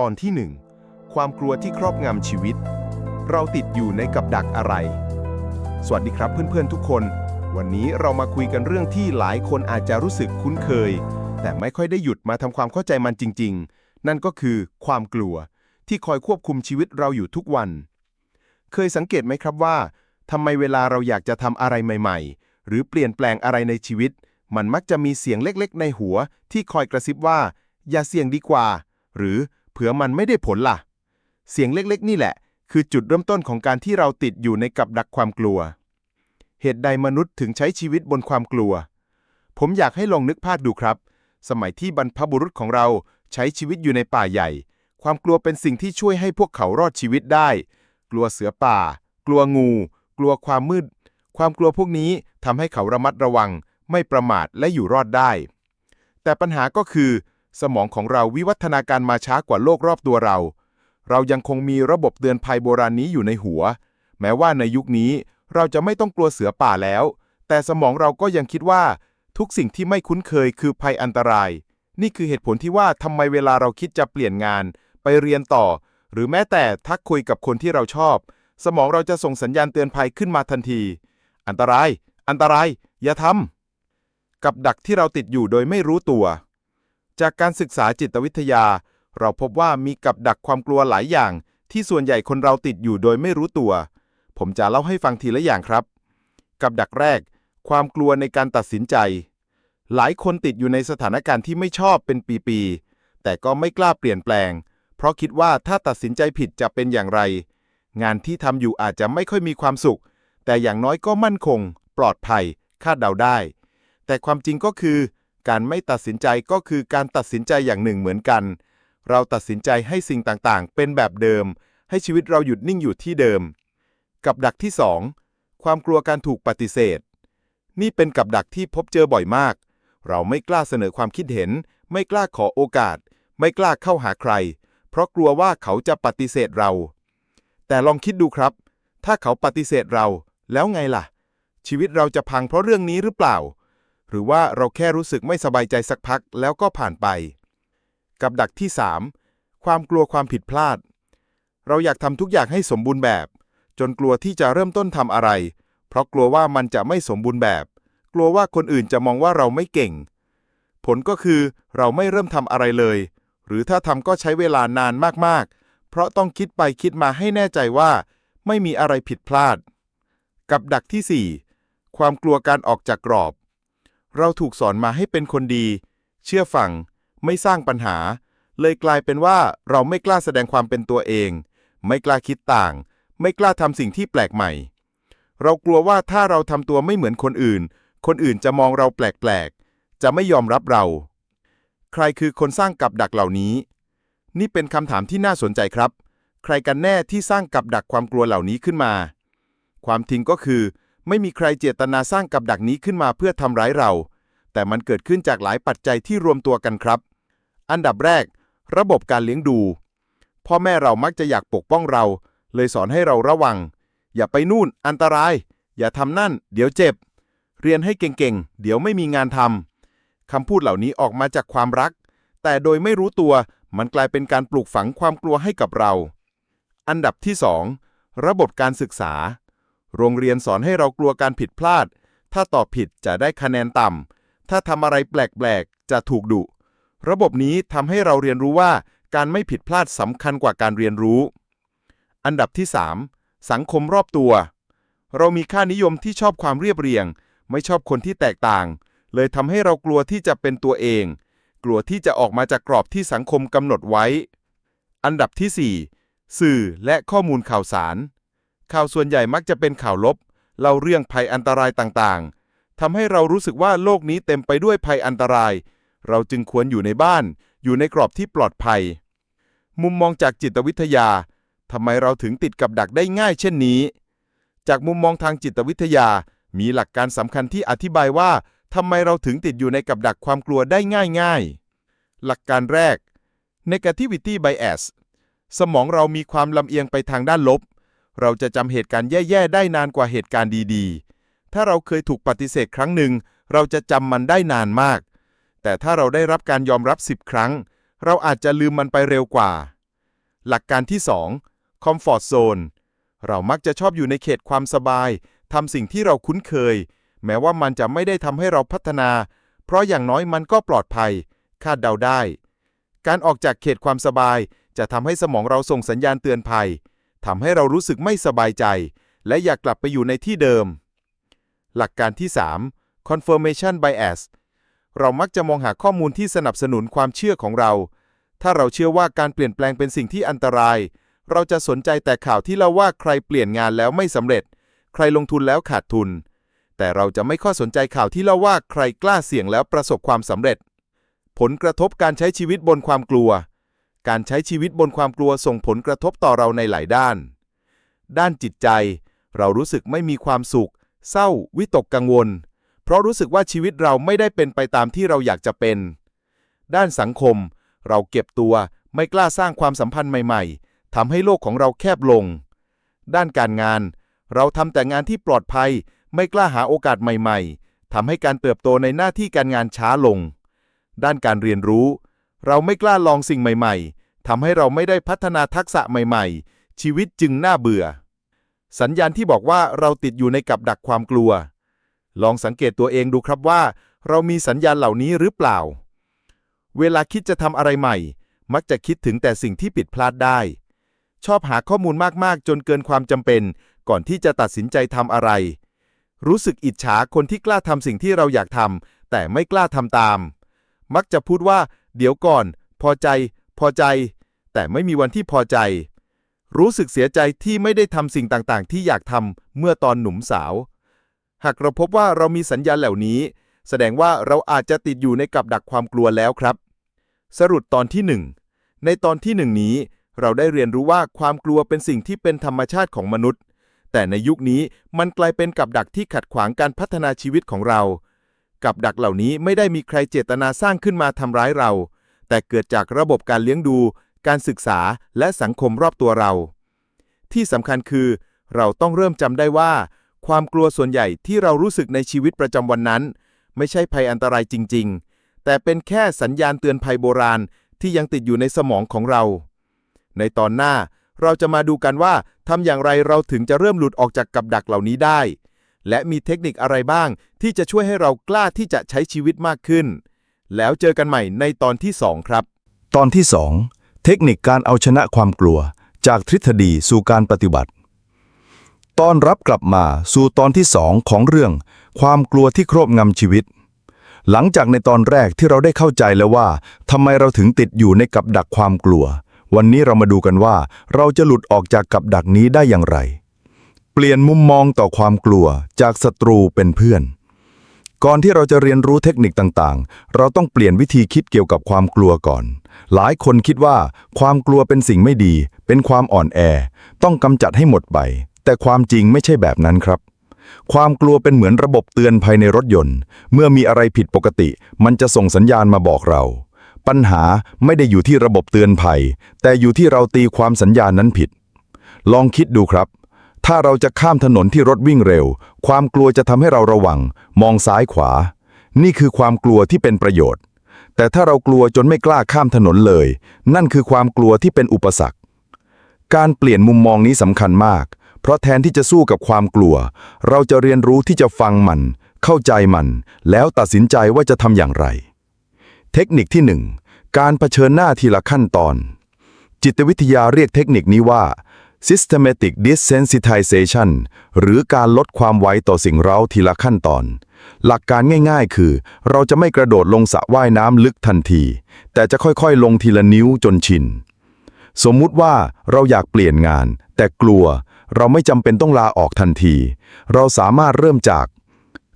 ตอนที่ 1 ความกลัวที่ครอบงำชีวิต เราติดอยู่ในกับดักอะไร สวัสดีครับเพื่อนๆทุกคน วันนี้เรามาคุยกันเรื่องที่หลายคนอาจจะรู้สึกคุ้นเคย แต่ไม่ค่อยได้หยุดมาทำความเข้าใจมันจริง ๆ นั่นก็คือความกลัวที่คอยควบคุมชีวิตเราอยู่ทุกวัน เคยสังเกตไหมครับว่าทำไมเวลาเราอยากจะทำอะไรใหม่ ๆ หรือเปลี่ยนแปลงอะไรในชีวิต มันมักจะมีเสียงเล็กๆ ในหัวที่คอยกระซิบว่า อย่าเสี่ยงดีกว่า หรือ เผื่อมันไม่ได้ผลล่ะ เสียงเล็กๆ นี่แหละ คือจุดเริ่มต้นของการที่เราติดอยู่ในกับดักความกลัว เหตุใดมนุษย์ถึงใช้ชีวิตบนความกลัว ผมอยากให้ลองนึกภาพดูครับ สมัยที่บรรพบุรุษของเราใช้ชีวิตอยู่ในป่าใหญ่ ความกลัวเป็นสิ่งที่ช่วยให้พวกเขารอดชีวิตได้ กลัวเสือป่า กลัวงู กลัวความมืด ความกลัวพวกนี้ทำให้เขาระมัดระวัง ไม่ประมาทและอยู่รอดได้ แต่ปัญหาก็คือ สมองของเราวิวัฒนาการมาช้ากว่าโลกรอบตัวเรา เรายังคงมีระบบเตือนภัยโบราณนี้อยู่ในหัว แม้ว่าในยุคนี้เราจะไม่ต้องกลัวเสือป่าแล้ว แต่สมองเราก็ยังคิดว่า ทุกสิ่งที่ไม่คุ้นเคยคือภัยอันตราย นี่คือเหตุผลที่ว่าทำไมเวลาเราคิดจะเปลี่ยนงาน ไปเรียนต่อ หรือแม้แต่ทักคุยกับคนที่เราชอบ สมองเราจะส่งสัญญาณเตือนภัยขึ้นมาทันที อันตราย อันตราย อย่าทำกับดักที่เราติดอยู่โดยไม่รู้ตัว จากการศึกษาจิตวิทยา เราพบว่ามีกับดักความกลัวหลายอย่าง ที่ส่วนใหญ่คนเราติดอยู่โดยไม่รู้ตัว ผมจะเล่าให้ฟังทีละอย่างครับ กับดักแรก ความกลัวในการตัดสินใจ หลายคนติดอยู่ในสถานการณ์ที่ไม่ชอบเป็นปีๆ แต่ก็ไม่กล้าเปลี่ยนแปลง เพราะคิดว่าถ้าตัดสินใจผิดจะเป็นอย่างไร งานที่ทำอยู่อาจจะไม่ค่อยมีความสุข แต่อย่างน้อยก็มั่นคง ปลอดภัย คาดเดาได้ แต่ความจริงก็คือ การไม่ตัดสินใจก็คือการตัดสินใจอย่างหนึ่งเหมือนกัน เราตัดสินใจให้สิ่งต่างๆ เป็นแบบเดิม ให้ชีวิตเราหยุดนิ่งอยู่ที่เดิม กับดักที่ 2 ความกลัวการถูกปฏิเสธ นี่เป็นกับดักที่พบเจอบ่อยมาก เราไม่กล้าเสนอความคิดเห็น ไม่กล้าขอโอกาส ไม่กล้าเข้าหาใคร เพราะกลัวว่าเขาจะปฏิเสธเรา แต่ลองคิดดูครับ ถ้าเขาปฏิเสธเรา แล้วไงล่ะ ชีวิตเราจะพังเพราะเรื่องนี้หรือเปล่า หรือว่าเราแค่รู้สึกไม่สบายใจสักพักแล้วก็ผ่านไป กับดักที่ 3 ความกลัวความผิดพลาด เราอยากทำทุกอย่างให้สมบูรณ์แบบ จนกลัวที่จะเริ่มต้นทำอะไร เพราะกลัวว่ามันจะไม่สมบูรณ์แบบ กลัวว่าคนอื่นจะมองว่าเราไม่เก่ง ผลก็คือเราไม่เริ่มทำอะไรเลย หรือถ้าทำก็ใช้เวลานานมากๆ เพราะต้องคิดไปคิดมาให้แน่ใจว่า ไม่มีอะไรผิดพลาด กับดักที่ 4 ความกลัวการออกจากกรอบ เราถูกสอนมาให้เป็นคนดี เชื่อฟัง ไม่สร้างปัญหา เลยกลายเป็นว่าเราไม่กล้าแสดงความเป็นตัวเอง ไม่กล้าคิดต่าง ไม่กล้าทำสิ่งที่แปลกใหม่ เรากลัวว่าถ้าเราทำตัวไม่เหมือนคนอื่น คนอื่นจะมองเราแปลกๆ จะไม่ยอมรับเรา ใครคือคนสร้างกับดักเหล่านี้ นี่เป็นคำถามที่น่าสนใจครับ ใครกันแน่ที่สร้างกับดักความกลัวเหล่านี้ขึ้นมา ความจริงก็คือ ไม่มีใครเจตนาสร้างกับดักนี้ขึ้นมาเพื่อทำร้ายเรา แต่มันเกิดขึ้นจากหลายปัจจัยที่รวมตัวกันครับ อันดับแรก ระบบการเลี้ยงดู พ่อแม่เรามักจะอยากปกป้องเรา เลยสอนให้เราระวัง อย่าไปนู่น อันตราย อย่าทำนั่น เดี๋ยวเจ็บ เรียนให้เก่งๆ เดี๋ยวไม่มีงานทำคำพูดเหล่านี้ออกมาจากความรัก แต่โดยไม่รู้ตัว มันกลายเป็นการปลูกฝังความกลัวให้กับเรา อันดับที่ 2 ระบบการศึกษา โรงเรียนสอนให้เรากลัวการผิดพลาด ถ้าตอบผิดจะได้คะแนนต่ำ ถ้าทำอะไรแปลกๆ จะถูกดุ ระบบนี้ทำให้เราเรียนรู้ว่าการไม่ผิดพลาดสำคัญกว่าการเรียนรู้ อันดับที่ 3 สังคมรอบตัว เรามีค่านิยมที่ชอบความเรียบเรียง ไม่ชอบคนที่แตกต่าง เลยทำให้เรากลัวที่จะเป็นตัวเอง กลัวที่จะออกมาจากกรอบที่สังคมกำหนดไว้ อันดับที่ 4 สื่อและข้อมูลข่าวสาร ข่าวส่วนใหญ่มักจะเป็นข่าวลบ เล่าเรื่องภัยอันตรายต่างๆ ทำให้เรารู้สึกว่าโลกนี้เต็มไปด้วยภัยอันตราย เราจึงควรอยู่ในบ้าน อยู่ในกรอบที่ปลอดภัย มุมมองจากจิตวิทยา ทำไมเราถึงติดกับดักได้ง่ายเช่นนี้ จากมุมมองทางจิตวิทยา มีหลักการสำคัญที่อธิบายว่าทำไมเราถึงติดอยู่ในกับดักความกลัวได้ง่ายๆ หลักการแรก negativity bias สมองเรามีความลำเอียงไปทางด้านลบ เราจะจำเหตุการณ์แย่ ๆ ได้นานกว่าเหตุการณ์ดีๆ ถ้าเราเคยถูกปฏิเสธครั้งหนึ่ง เราจะจำมันได้นานมาก แต่ถ้าเราได้รับการยอมรับ 10 ครั้ง เราอาจจะลืมมันไปเร็วกว่า หลักการที่ 2 Comfort Zone เรามักจะชอบอยู่ในเขตความสบายทำสิ่งที่เราคุ้นเคย แม้ว่ามันจะไม่ได้ทำให้เราพัฒนา เพราะอย่างน้อยมันก็ปลอดภัย คาดเดาได้ การออกจากเขตความสบายจะทำให้สมองเราส่งสัญญาณเตือนภัย ทำให้เรารู้สึกไม่สบายใจ และอยากกลับไปอยู่ในที่เดิม หลักการที่ 3 confirmation bias เรามักจะมองหาข้อมูลที่สนับสนุนความเชื่อของเรา ถ้าเราเชื่อว่าการเปลี่ยนแปลงเป็นสิ่งที่อันตราย เราจะสนใจแต่ข่าวที่เล่าว่าใครเปลี่ยนงานแล้วไม่สำเร็จ ใครลงทุนแล้วขาดทุน แต่เราจะไม่ค่อยสนใจข่าวที่เล่าว่าใครกล้าเสี่ยงแล้วประสบความสำเร็จ ผลกระทบการใช้ชีวิตบนความกลัว การใช้ชีวิตบนความกลัวส่งผลกระทบต่อเราในหลายด้าน ด้านจิตใจ เรารู้สึกไม่มีความสุข เศร้า วิตกกังวล เพราะรู้สึกว่าชีวิตเราไม่ได้เป็นไปตามที่เราอยากจะเป็น ด้านสังคม เราเก็บตัวไม่กล้าสร้างความสัมพันธ์ใหม่ ๆทำให้โลกของเราแคบลง ด้านการงาน เราทำแต่งานที่ปลอดภัย ไม่กล้าหาโอกาสใหม่ ๆทำให้การเติบโตในหน้าที่การงานช้าลง ด้านการเรียนรู้ เราไม่กล้าลองสิ่งใหม่ ๆทำให้เราไม่ได้พัฒนาทักษะใหม่ ๆ ชีวิตจึงน่าเบื่อ สัญญาณที่บอกว่าเราติดอยู่ในกับดักความกลัว ลองสังเกตตัวเองดูครับว่า เรามีสัญญาณเหล่านี้หรือเปล่า เวลาคิดจะทำอะไรใหม่ มักจะคิดถึงแต่สิ่งที่ผิดพลาดได้ ชอบหาข้อมูลมากๆ จนเกินความจำเป็น ก่อนที่จะตัดสินใจทำอะไร รู้สึกอิจฉาคนที่กล้าทำสิ่งที่เราอยากทำแต่ไม่กล้าทำตาม มักจะพูดว่า เดี๋ยวก่อน พอใจ พอใจ แต่ไม่มีวันที่พอใจ รู้สึกเสียใจที่ไม่ได้ทำสิ่งต่างๆ ที่อยากทำเมื่อตอนหนุ่มสาว หากเราพบว่าเรามีสัญญาณเหล่านี้ แสดงว่าเราอาจจะติดอยู่ในกับดักความกลัวแล้วครับ สรุปตอนที่ 1 ในตอนที่หนึ่งนี้ เราได้เรียนรู้ว่าความกลัวเป็นสิ่งที่เป็นธรรมชาติของมนุษย์ แต่ในยุคนี้มันกลายเป็นกับดักที่ขัดขวางการพัฒนาชีวิตของเรา กับดักเหล่านี้ไม่ได้มีใครเจตนาสร้างขึ้นมาทำร้ายเรา แต่เกิดจากระบบการเลี้ยงดู การศึกษาและสังคมรอบตัวเรา ที่สำคัญคือ เราต้องเริ่มจำได้ว่า ความกลัวส่วนใหญ่ที่เรารู้สึกในชีวิตประจำวันนั้น ไม่ใช่ภัยอันตรายจริง ๆ แต่เป็นแค่สัญญาณเตือนภัยโบราณที่ยังติดอยู่ในสมองของเรา ในตอนหน้าเราจะมาดูกันว่าทำอย่างไรเราถึงจะเริ่มหลุดออกจากกับดักเหล่านี้ได้ และมีเทคนิคอะไรบ้าง ที่จะช่วยให้เรากล้าที่จะใช้ชีวิตมากขึ้น แล้วเจอกันใหม่ในตอนที่ 2 ครับ ตอนที่ 2 เทคนิคการเอาชนะความกลัว จากทฤษฎีสู่การปฏิบัติ ตอนรับกลับมาสู่ตอนที่ 2 ของเรื่อง ความกลัวที่ครอบงำชีวิต หลังจากในตอนแรกที่เราได้เข้าใจแล้วว่าทำไมเราถึงติดอยู่ในกับดักความกลัว วันนี้เรามาดูกันว่า เราจะหลุดออกจากกับดักนี้ได้อย่างไร เปลี่ยนมุมมองต่อความกลัวจากศัตรูเป็นเพื่อน ก่อนที่เราจะเรียนรู้เทคนิคต่างๆ เราต้องเปลี่ยนวิธีคิดเกี่ยวกับความกลัวก่อน หลายคนคิดว่าความกลัวเป็นสิ่งไม่ดี เป็นความอ่อนแอ ต้องกำจัดให้หมดไป แต่ความจริงไม่ใช่แบบนั้นครับความกลัวเป็นเหมือนระบบเตือนภายในรถยนต์ เมื่อมีอะไรผิดปกติ มันจะส่งสัญญาณมาบอกเรา ปัญหาไม่ได้อยู่ที่ระบบเตือนภัย แต่อยู่ที่เราตีความสัญญาณนั้นผิด ลองคิดดูครับ ถ้าเราจะข้ามถนนที่รถวิ่งเร็ว ความกลัวจะทำให้เราระวัง มองซ้ายขวา นี่คือความกลัวที่เป็นประโยชน์ แต่ถ้าเรากลัวจนไม่กล้าข้ามถนนเลย นั่นคือความกลัวที่เป็นอุปสรรค การเปลี่ยนมุมมองนี้สำคัญมาก เพราะแทนที่จะสู้กับความกลัว เราจะเรียนรู้ที่จะฟังมัน เข้าใจมัน แล้วตัดสินใจว่าจะทำอย่างไร เทคนิคที่ 1 การเผชิญหน้าทีละขั้นตอน จิตวิทยาเรียกเทคนิคนี้ว่า systematic desensitization หรือการลดความไวต่อสิ่งเร้าทีละขั้นตอน หลักการง่ายๆ คือ เราจะไม่กระโดดลงสระว่ายน้ำลึกทันที แต่จะค่อยๆ ลงทีละนิ้วจนชิน สมมุติว่าเราอยากเปลี่ยนงาน แต่กลัว เราไม่จำเป็นต้องลาออกทันที เราสามารถเริ่มจาก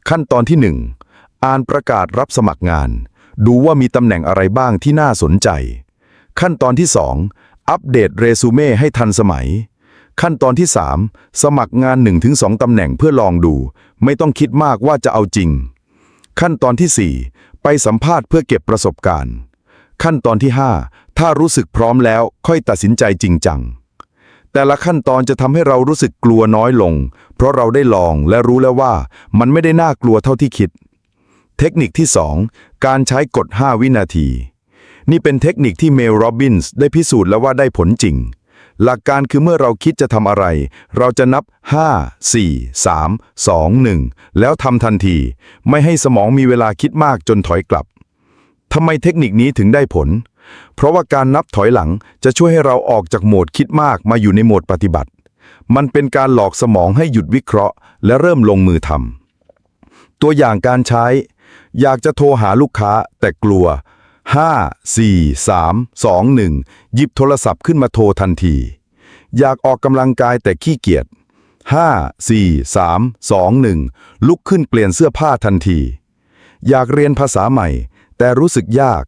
ขั้นตอนที่ 1 อ่านประกาศรับสมัครงาน ดูว่ามีตำแหน่งอะไรบ้างที่น่าสนใจ ขั้นตอนที่ 2อัปเดตเรซูเม่ให้ทันสมัย ขั้นตอนที่ 3 สมัครงาน 1-2 ตำแหน่งเพื่อลองดู ไม่ต้องคิดมากว่าจะเอาจริง ขั้นตอนที่ 4 ไปสัมภาษณ์เพื่อเก็บประสบการณ์ ขั้นตอนที่ 5 ถ้ารู้สึกพร้อมแล้วค่อยตัดสินใจจริงจัง แต่ละขั้นตอนจะทำให้เรารู้สึกกลัวน้อยลง เพราะเราได้ลองและรู้แล้วว่ามันไม่ได้น่ากลัวเท่าที่คิด เทคนิคที่ 2 การใช้กฎ 5 วินาที นี่เป็นเทคนิคที่เมลโรบินส์ได้พิสูจน์แล้วว่าได้ผลจริง หลักการคือเมื่อเราคิดจะทำอะไร เราจะนับ 5 4 3 2 1 แล้วทำทันที ไม่ให้สมองมีเวลาคิดมากจนถอยกลับทำไมเทคนิคนี้ถึงได้ผล เพราะว่าการนับถอยหลังจะช่วยให้เราออกจากโหมดคิดมากมาอยู่ในโหมดปฏิบัติ มันเป็นการหลอกสมองให้หยุดวิเคราะห์ และเริ่มลงมือทำตัวอย่างการใช้ อยากจะโทรหาลูกค้าแต่กลัว 5 4 3 2 1 หยิบโทรศัพท์ขึ้นมาโทรทันที อยากออกกำลังกายแต่ขี้เกียจ 5 4 3 2 1 ลุกขึ้นเปลี่ยนเสื้อผ้าทันที อยากเรียนภาษาใหม่ แต่รู้สึกยาก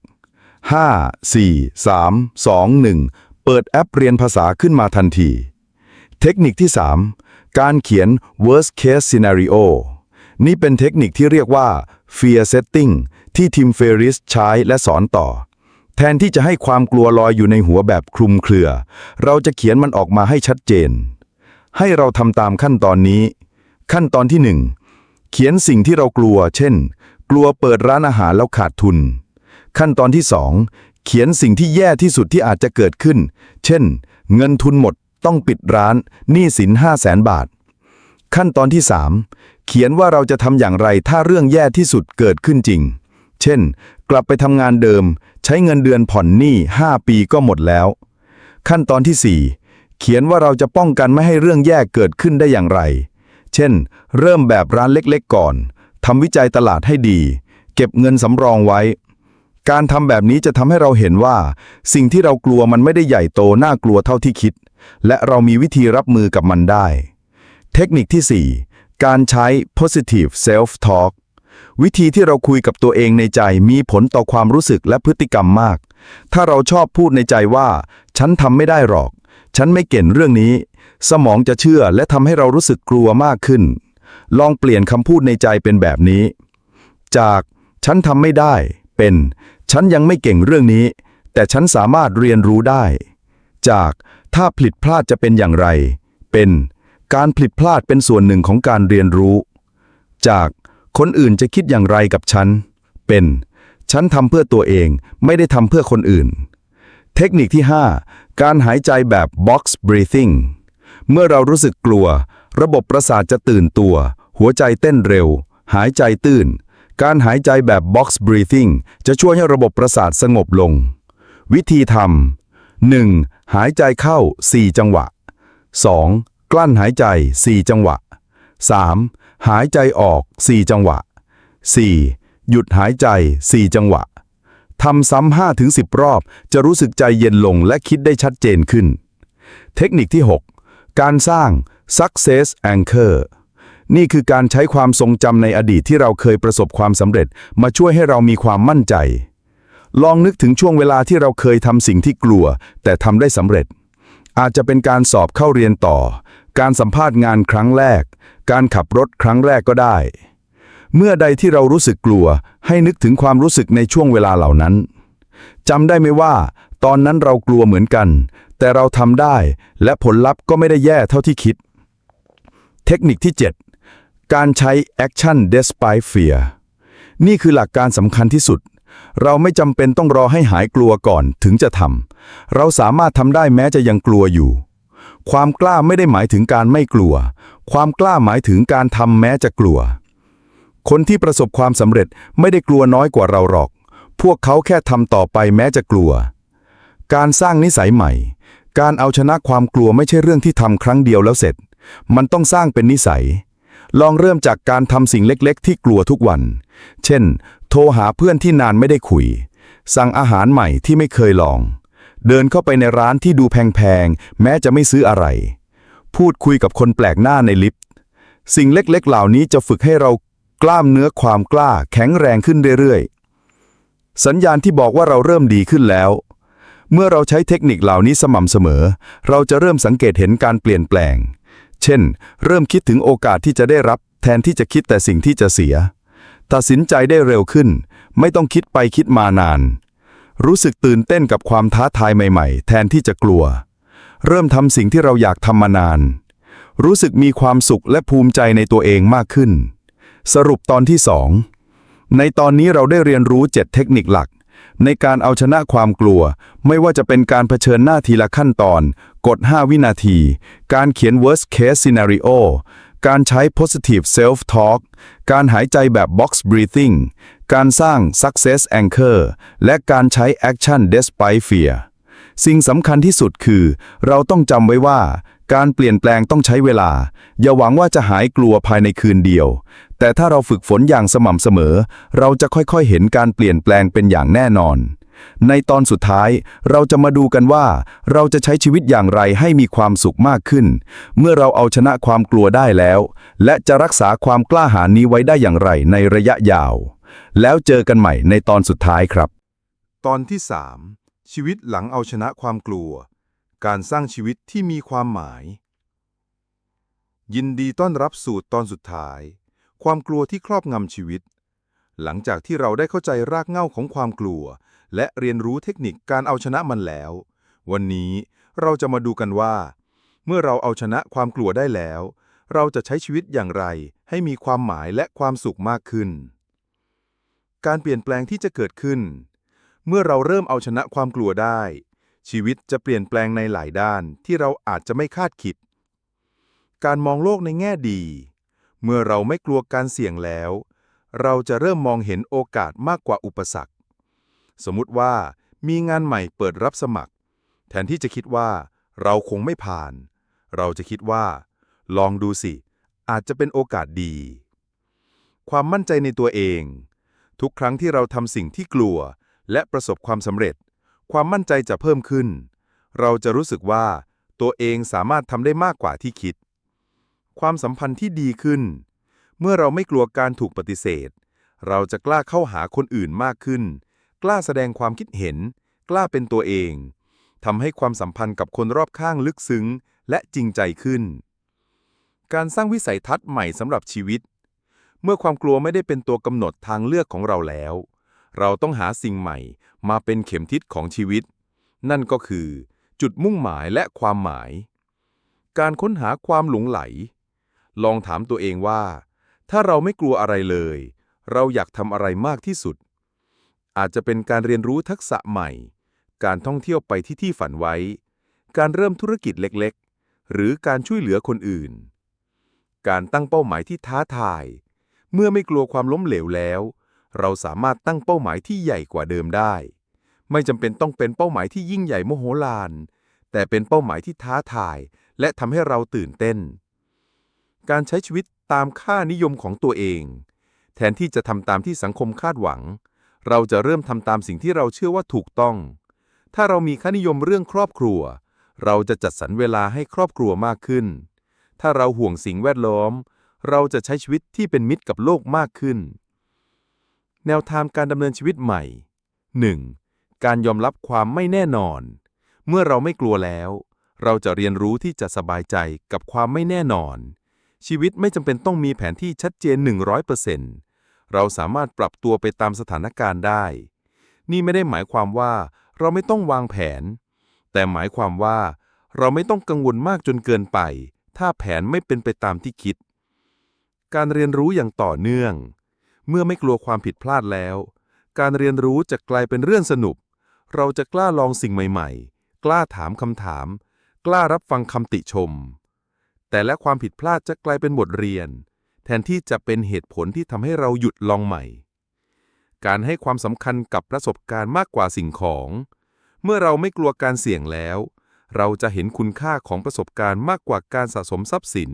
5 4 3 2 1 เปิดแอปเรียนภาษาขึ้นมาทันที เทคนิคที่ 3 การเขียน worst case scenario นี่เป็นเทคนิคที่เรียกว่า fear setting ที่ทีมเฟริสใช้และสอนต่อ แทนที่จะให้ความกลัวลอยอยู่ในหัวแบบคลุมเครือ เราจะเขียนมันออกมาให้ชัดเจน ให้เราทำตามขั้นตอนนี้ ขั้นตอนที่1เขียนสิ่งที่เรากลัว เช่น กลัวเปิดร้านอาหารแล้วขาดทุน ขั้นตอนที่2เขียนสิ่งที่แย่ที่สุดที่อาจจะเกิดขึ้น เช่น เงินทุนหมดต้องปิดร้านหนี้สิน5 0 0แสนบาท ขั้นตอนที่ 3 เขียนว่าเราจะทำอย่างไรถ้าเรื่องแย่ที่สุดเกิดขึ้นจริง เช่น กลับไปทำงานเดิม ใช้เงินเดือนผ่อนหนี้ 5 ปีก็หมดแล้ว ขั้นตอนที่ 4 เขียนว่าเราจะป้องกันไม่ให้เรื่องแย่เกิดขึ้นได้อย่างไร เช่น เริ่มแบบร้านเล็กๆก่อนทำวิจัยตลาดให้ดี เก็บเงินสำรองไว้ การทำแบบนี้จะทำให้เราเห็นว่า สิ่งที่เรากลัวมันไม่ได้ใหญ่โตน่ากลัวเท่าที่คิด และเรามีวิธีรับมือกับมันได้ เทคนิคที่ 4 การใช้ positive self talk วิธีที่เราคุยกับตัวเองในใจมีผลต่อความรู้สึกและพฤติกรรมมาก ถ้าเราชอบพูดในใจว่า ฉันทำไม่ได้หรอก ฉันไม่เก่งเรื่องนี้ สมองจะเชื่อและทำให้เรารู้สึกกลัวมากขึ้น ลองเปลี่ยนคำพูดในใจเป็นแบบนี้ จากฉันทำไม่ได้ เป็น ฉันยังไม่เก่งเรื่องนี้ แต่ฉันสามารถเรียนรู้ได้ จากถ้าผลิตพลาดจะเป็นอย่างไร เป็น การผลิตพลาดเป็นส่วนหนึ่งของการเรียนรู้ จาก คนอื่นจะคิดอย่างไรกับฉัน เป็น ฉันทำเพื่อตัวเองไม่ได้ทำเพื่อคนอื่น เทคนิคที่ 5 การหายใจแบบ box breathing เมื่อเรารู้สึกกลัว ระบบประสาทจะตื่นตัว หัวใจเต้นเร็ว หายใจตื้น การหายใจแบบ box breathing จะช่วยให้ระบบประสาทสงบลง วิธีทำ 1. หายใจเข้า 4 จังหวะ 2. กลั้นหายใจ 4 จังหวะ 3. หายใจออก 4 จังหวะ 4. หยุดหายใจ 4 จังหวะทำซ้ำ5ถึง10รอบ จะรู้สึกใจเย็นลงและคิดได้ชัดเจนขึ้น เทคนิคที่ 6 การสร้าง success anchor นี่คือการใช้ความทรงจำในอดีตที่เราเคยประสบความสำเร็จ มาช่วยให้เรามีความมั่นใจ ลองนึกถึงช่วงเวลาที่เราเคยทำสิ่งที่กลัว แต่ทำได้สำเร็จ อาจจะเป็นการสอบเข้าเรียนต่อ การสัมภาษณ์งานครั้งแรก การขับรถครั้งแรกก็ได้ เมื่อใดที่เรารู้สึกกลัว ให้นึกถึงความรู้สึกในช่วงเวลาเหล่านั้นจำได้ไหมว่า ตอนนั้นเรากลัวเหมือนกัน แต่เราทำได้ และผลลัพธ์ก็ไม่ได้แย่เท่าที่คิด เทคนิคที่ 7 การใช้ action despite fear นี่คือหลักการสำคัญที่สุด เราไม่จำเป็นต้องรอให้หายกลัวก่อนถึงจะทำ เราสามารถทำได้แม้จะยังกลัวอยู่ ความกล้าไม่ได้หมายถึงการไม่กลัว ความกล้าหมายถึงการทำแม้จะกลัว คนที่ประสบความสำเร็จไม่ได้กลัวน้อยกว่าเราหรอก พวกเขาแค่ทำต่อไปแม้จะกลัว การสร้างนิสัยใหม่ การเอาชนะความกลัวไม่ใช่เรื่องที่ทำครั้งเดียวแล้วเสร็จ มันต้องสร้างเป็นนิสัย ลองเริ่มจากการทำสิ่งเล็กๆ ที่กลัวทุกวัน เช่น โทรหาเพื่อนที่นานไม่ได้คุย สั่งอาหารใหม่ที่ไม่เคยลอง เดินเข้าไปในร้านที่ดูแพงๆ แม้จะไม่ซื้ออะไร พูดคุยกับคนแปลกหน้าในลิฟต์ สิ่งเล็กๆ เหล่านี้จะฝึกให้เรากล้ามเนื้อความกล้าแข็งแรงขึ้นเรื่อยๆ สัญญาณที่บอกว่าเราเริ่มดีขึ้นแล้ว เมื่อเราใช้เทคนิคเหล่านี้สม่ำเสมอ เราจะเริ่มสังเกตเห็นการเปลี่ยนแปลง เช่น เริ่มคิดถึงโอกาสที่จะได้รับ แทนที่จะคิดแต่สิ่งที่จะเสีย ตัดสินใจได้เร็วขึ้น ไม่ต้องคิดไปคิดมานาน รู้สึกตื่นเต้นกับความท้าทายใหม่ ๆ แทนที่จะกลัว เริ่มทำสิ่งที่เราอยากทำมานาน รู้สึกมีความสุขและภูมิใจในตัวเองมากขึ้น สรุปตอนที่2ในตอนนี้เราได้เรียนรู้ 7 เทคนิคหลัก ในการเอาชนะความกลัว ไม่ว่าจะเป็นการเผชิญหน้าทีละขั้นตอน กด 5 วินาที การเขียน worst case scenario การใช้ positive self talk การหายใจแบบ box breathing การสร้าง success anchor และการใช้ action despite fear สิ่งสำคัญที่สุดคือ เราต้องจำไว้ว่า การเปลี่ยนแปลงต้องใช้เวลา อย่าหวังว่าจะหายกลัวภายในคืนเดียว แต่ถ้าเราฝึกฝนอย่างสม่ำเสมอ เราจะค่อยๆเห็นการเปลี่ยนแปลงเป็นอย่างแน่นอน ในตอนสุดท้าย เราจะมาดูกันว่า เราจะใช้ชีวิตอย่างไรให้มีความสุขมากขึ้น เมื่อเราเอาชนะความกลัวได้แล้ว และจะรักษาความกล้าหาญนี้ไว้ได้อย่างไรในระยะยาว แล้วเจอกันใหม่ในตอนสุดท้ายครับ ตอนที่ 3 ชีวิตหลังเอาชนะความกลัว การสร้างชีวิตที่มีความหมาย ยินดีต้อนรับสู่ตอนสุดท้าย ความกลัวที่ครอบงำชีวิต หลังจากที่เราได้เข้าใจรากเหง้าของความกลัว และเรียนรู้เทคนิคการเอาชนะมันแล้ว วันนี้เราจะมาดูกันว่า เมื่อเราเอาชนะความกลัวได้แล้ว เราจะใช้ชีวิตอย่างไร ให้มีความหมายและความสุขมากขึ้น การเปลี่ยนแปลงที่จะเกิดขึ้น เมื่อเราเริ่มเอาชนะความกลัวได้ ชีวิตจะเปลี่ยนแปลงในหลายด้านที่เราอาจจะไม่คาดคิด การมองโลกในแง่ดี เมื่อเราไม่กลัวการเสี่ยงแล้ว เราจะเริ่มมองเห็นโอกาสมากกว่าอุปสรรค สมมุติว่ามีงานใหม่เปิดรับสมัคร แทนที่จะคิดว่า เราคงไม่ผ่าน เราจะคิดว่า ลองดูสิ อาจจะเป็นโอกาสดี ความมั่นใจในตัวเอง ทุกครั้งที่เราทำสิ่งที่กลัว และประสบความสำเร็จ ความมั่นใจจะเพิ่มขึ้น เราจะรู้สึกว่า ตัวเองสามารถทำได้มากกว่าที่คิด ความสัมพันธ์ที่ดีขึ้น เมื่อเราไม่กลัวการถูกปฏิเสธ เราจะกล้าเข้าหาคนอื่นมากขึ้น กล้าแสดงความคิดเห็น กล้าเป็นตัวเองทำให้ความสัมพันธ์กับคนรอบข้างลึกซึ้ง และจริงใจขึ้น การสร้างวิสัยทัศน์ใหม่สำหรับชีวิต เมื่อความกลัวไม่ได้เป็นตัวกำหนดทางเลือกของเราแล้ว เราต้องหาสิ่งใหม่มาเป็นเข็มทิศของชีวิต นั่นก็คือ จุดมุ่งหมายและความหมาย การค้นหาความหลงไหล ลองถามตัวเองว่า ถ้าเราไม่กลัวอะไรเลย เราอยากทำอะไรมากที่สุด อาจจะเป็นการเรียนรู้ทักษะใหม่ การท่องเที่ยวไปที่ที่ฝันไว้ การเริ่มธุรกิจเล็กๆ หรือการช่วยเหลือคนอื่น การตั้งเป้าหมายที่ท้าทาย เมื่อไม่กลัวความล้มเหลวแล้ว เราสามารถตั้งเป้าหมายที่ใหญ่กว่าเดิมได้ ไม่จำเป็นต้องเป็นเป้าหมายที่ยิ่งใหญ่โมโหลาน แต่เป็นเป้าหมายที่ท้าทาย และทำให้เราตื่นเต้น การใช้ชีวิตตามค่านิยมของตัวเอง แทนที่จะทำตามที่สังคมคาดหวัง เราจะเริ่มทำตามสิ่งที่เราเชื่อว่าถูกต้อง ถ้าเรามีค่านิยมเรื่องครอบครัว เราจะจัดสรรเวลาให้ครอบครัวมากขึ้น ถ้าเราห่วงสิ่งแวดล้อม เราจะใช้ชีวิตที่เป็นมิตรกับโลกมากขึ้น แนวทางการดำเนินชีวิตใหม่ 1. การยอมรับความไม่แน่นอน เมื่อเราไม่กลัวแล้ว เราจะเรียนรู้ที่จะสบายใจกับความไม่แน่นอน ชีวิตไม่จำเป็นต้องมีแผนที่ชัดเจน 100%เเราสามารถปรับตัวไปตามสถานการณ์ได้ นี่ไม่ได้หมายความว่าเราไม่ต้องวางแผน แต่หมายความว่าเราไม่ต้องกังวลมากจนเกินไป ถ้าแผนไม่เป็นไปตามที่คิด การเรียนรู้อย่างต่อเนื่อง เมื่อไม่กลัวความผิดพลาดแล้ว การเรียนรู้จะกลายเป็นเรื่องสนุก เราจะกล้าลองสิ่งใหม่ๆ กล้าถามคำถาม กล้ารับฟังคำติชม แต่และความผิดพลาดจะกลายเป็นบทเรียน แทนที่จะเป็นเหตุผลที่ทำให้เราหยุดลองใหม่ การให้ความสำคัญกับประสบการณ์มากกว่าสิ่งของ เมื่อเราไม่กลัวการเสี่ยงแล้ว เราจะเห็นคุณค่าของประสบการณ์มากกว่าการสะสมทรัพย์สิน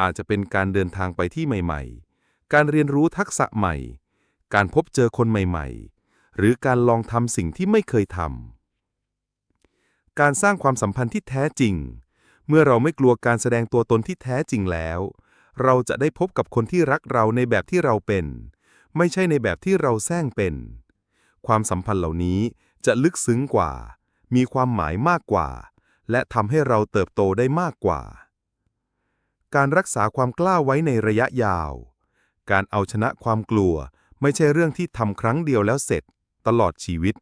อาจจะเป็นการเดินทางไปที่ใหม่ ๆ การเรียนรู้ทักษะใหม่ การพบเจอคนใหม่ ๆ หรือการลองทำสิ่งที่ไม่เคยทำการสร้างความสัมพันธ์ที่แท้จริง เมื่อเราไม่กลัวการแสดงตัวตนที่แท้จริงแล้ว เราจะได้พบกับคนที่รักเราในแบบที่เราเป็น ไม่ใช่ในแบบที่เราแสร้งเป็น ความสัมพันธ์เหล่านี้จะลึกซึ้งกว่า มีความหมายมากกว่า และทำให้เราเติบโตได้มากกว่า การรักษาความกล้าไว้ในระยะยาว การเอาชนะความกลัวไม่ใช่เรื่องที่ทำครั้งเดียวแล้วเสร็จ ตลอดชีวิต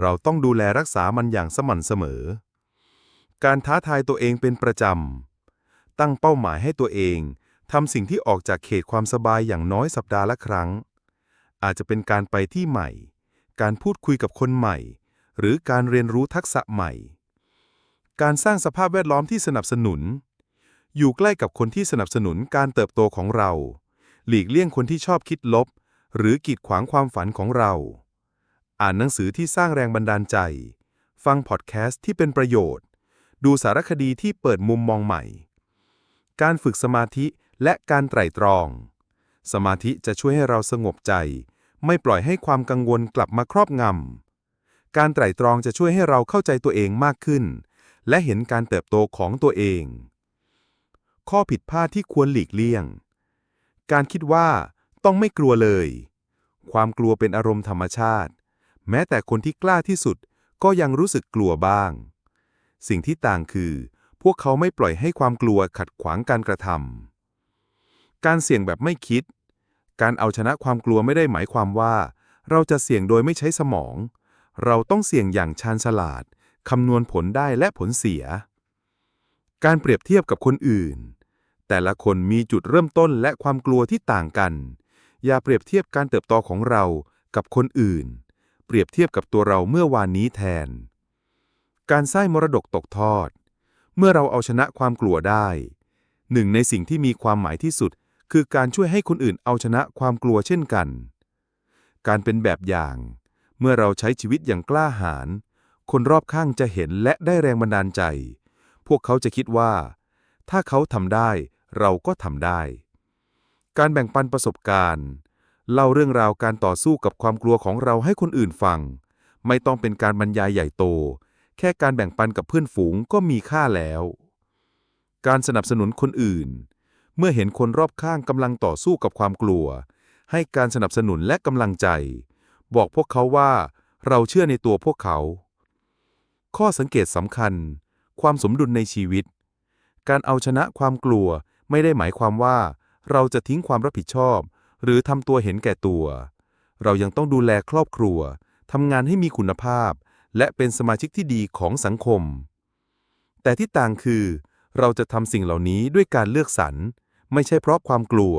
เราต้องดูแลรักษามันอย่างสม่ำเสมอ การท้าทายตัวเองเป็นประจำ ตั้งเป้าหมายให้ตัวเองทำสิ่งที่ออกจากเขตความสบายอย่างน้อยสัปดาห์ละครั้ง อาจจะเป็นการไปที่ใหม่ การพูดคุยกับคนใหม่ หรือการเรียนรู้ทักษะใหม่ การสร้างสภาพแวดล้อมที่สนับสนุน อยู่ใกล้กับคนที่สนับสนุนการเติบโตของเรา หลีกเลี่ยงคนที่ชอบคิดลบ หรือกีดขวางความฝันของเรา อ่านหนังสือที่สร้างแรงบันดาลใจ ฟังพอดแคสต์ที่เป็นประโยชน์ ดูสารคดีที่เปิดมุมมองใหม่ การฝึกสมาธิและการไตร่ตรอง สมาธิจะช่วยให้เราสงบใจ ไม่ปล่อยให้ความกังวลกลับมาครอบงำ การไตร่ตรองจะช่วยให้เราเข้าใจตัวเองมากขึ้น และเห็นการเติบโตของตัวเอง ข้อผิดพลาดที่ควรหลีกเลี่ยง การคิดว่าต้องไม่กลัวเลย ความกลัวเป็นอารมณ์ธรรมชาติ แม้แต่คนที่กล้าที่สุดก็ยังรู้สึกกลัวบ้าง สิ่งที่ต่างคือ พวกเขาไม่ปล่อยให้ความกลัวขัดขวางการกระทำการเสี่ยงแบบไม่คิด การเอาชนะความกลัวไม่ได้หมายความว่า เราจะเสี่ยงโดยไม่ใช้สมอง เราต้องเสี่ยงอย่างชาญฉลาดคำนวณผลได้และผลเสีย การเปรียบเทียบกับคนอื่น แต่ละคนมีจุดเริ่มต้นและความกลัวที่ต่างกัน อย่าเปรียบเทียบการเติบโตของเรากับคนอื่น เปรียบเทียบกับตัวเราเมื่อวานนี้แทน การสร้างมรดกตกทอด เมื่อเราเอาชนะความกลัวได้ หนึ่งในสิ่งที่มีความหมายที่สุด คือการช่วยให้คนอื่นเอาชนะความกลัวเช่นกัน การเป็นแบบอย่าง เมื่อเราใช้ชีวิตอย่างกล้าหาญคนรอบข้างจะเห็นและได้แรงบันดาลใจ พวกเขาจะคิดว่า ถ้าเขาทำได้ เราก็ทำได้ การแบ่งปันประสบการณ์ เล่าเรื่องราวการต่อสู้กับความกลัวของเราให้คนอื่นฟัง ไม่ต้องเป็นการบรรยายใหญ่โต แค่การแบ่งปันกับเพื่อนฝูงก็มีค่าแล้ว การสนับสนุนคนอื่น เมื่อเห็นคนรอบข้างกำลังต่อสู้กับความกลัว ให้การสนับสนุนและกำลังใจ บอกพวกเขาว่าเราเชื่อในตัวพวกเขา ข้อสังเกตสำคัญ ความสมดุลในชีวิต การเอาชนะความกลัวไม่ได้หมายความว่า เราจะทิ้งความรับผิดชอบ หรือทำตัวเห็นแก่ตัว เรายังต้องดูแลครอบครัวทำงานให้มีคุณภาพ และเป็นสมาชิกที่ดีของสังคม แต่ที่ต่างคือ เราจะทำสิ่งเหล่านี้ด้วยการเลือกสรร ไม่ใช่เพราะความกลัว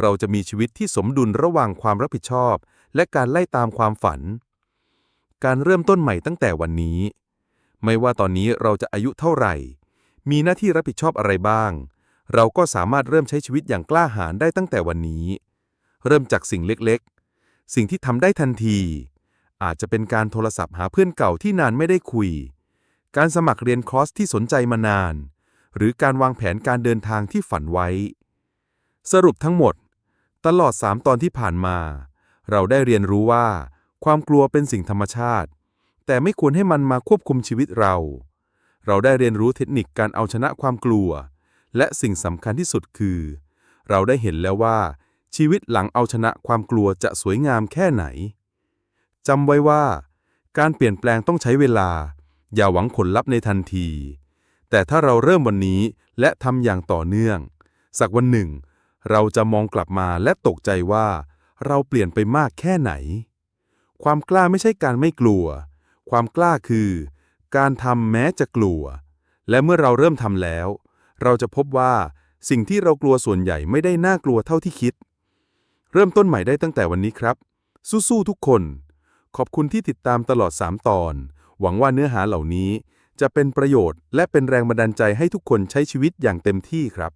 เราจะมีชีวิตที่สมดุลระหว่างความรับผิดชอบ และการไล่ตามความฝัน การเริ่มต้นใหม่ตั้งแต่วันนี้ ไม่ว่าตอนนี้เราจะอายุเท่าไหร่ มีหน้าที่รับผิดชอบอะไรบ้าง เราก็สามารถเริ่มใช้ชีวิตอย่างกล้าหาญได้ตั้งแต่วันนี้ เริ่มจากสิ่งเล็กๆ สิ่งที่ทำได้ทันที อาจจะเป็นการโทรศัพท์หาเพื่อนเก่าที่นานไม่ได้คุย การสมัครเรียนคอร์สที่สนใจมานาน หรือการวางแผนการเดินทางที่ฝันไว้ สรุปทั้งหมด ตลอด 3 ตอนที่ผ่านมา เราได้เรียนรู้ว่า ความกลัวเป็นสิ่งธรรมชาติ แต่ไม่ควรให้มันมาควบคุมชีวิตเรา เราได้เรียนรู้เทคนิคการเอาชนะความกลัว และสิ่งสำคัญที่สุดคือ เราได้เห็นแล้วว่าชีวิตหลังเอาชนะความกลัวจะสวยงามแค่ไหน จำไว้ว่า การเปลี่ยนแปลงต้องใช้เวลา อย่าหวังผลลัพธ์ในทันที แต่ถ้าเราเริ่มวันนี้และทำอย่างต่อเนื่อง สักวันหนึ่ง เราจะมองกลับมาและตกใจว่า เราเปลี่ยนไปมากแค่ไหน ความกล้าไม่ใช่การไม่กลัว ความกล้าคือ การทำแม้จะกลัว และเมื่อเราเริ่มทำแล้ว เราจะพบว่าสิ่งที่เรากลัวส่วนใหญ่ไม่ได้น่ากลัวเท่าที่คิด เริ่มต้นใหม่ได้ตั้งแต่วันนี้ครับ สู้ๆทุกคน ขอบคุณที่ติดตามตลอด 3 ตอน หวังว่าเนื้อหาเหล่านี้ จะเป็นประโยชน์และเป็นแรงบันดาลใจให้ทุกคนใช้ชีวิตอย่างเต็มที่ครับ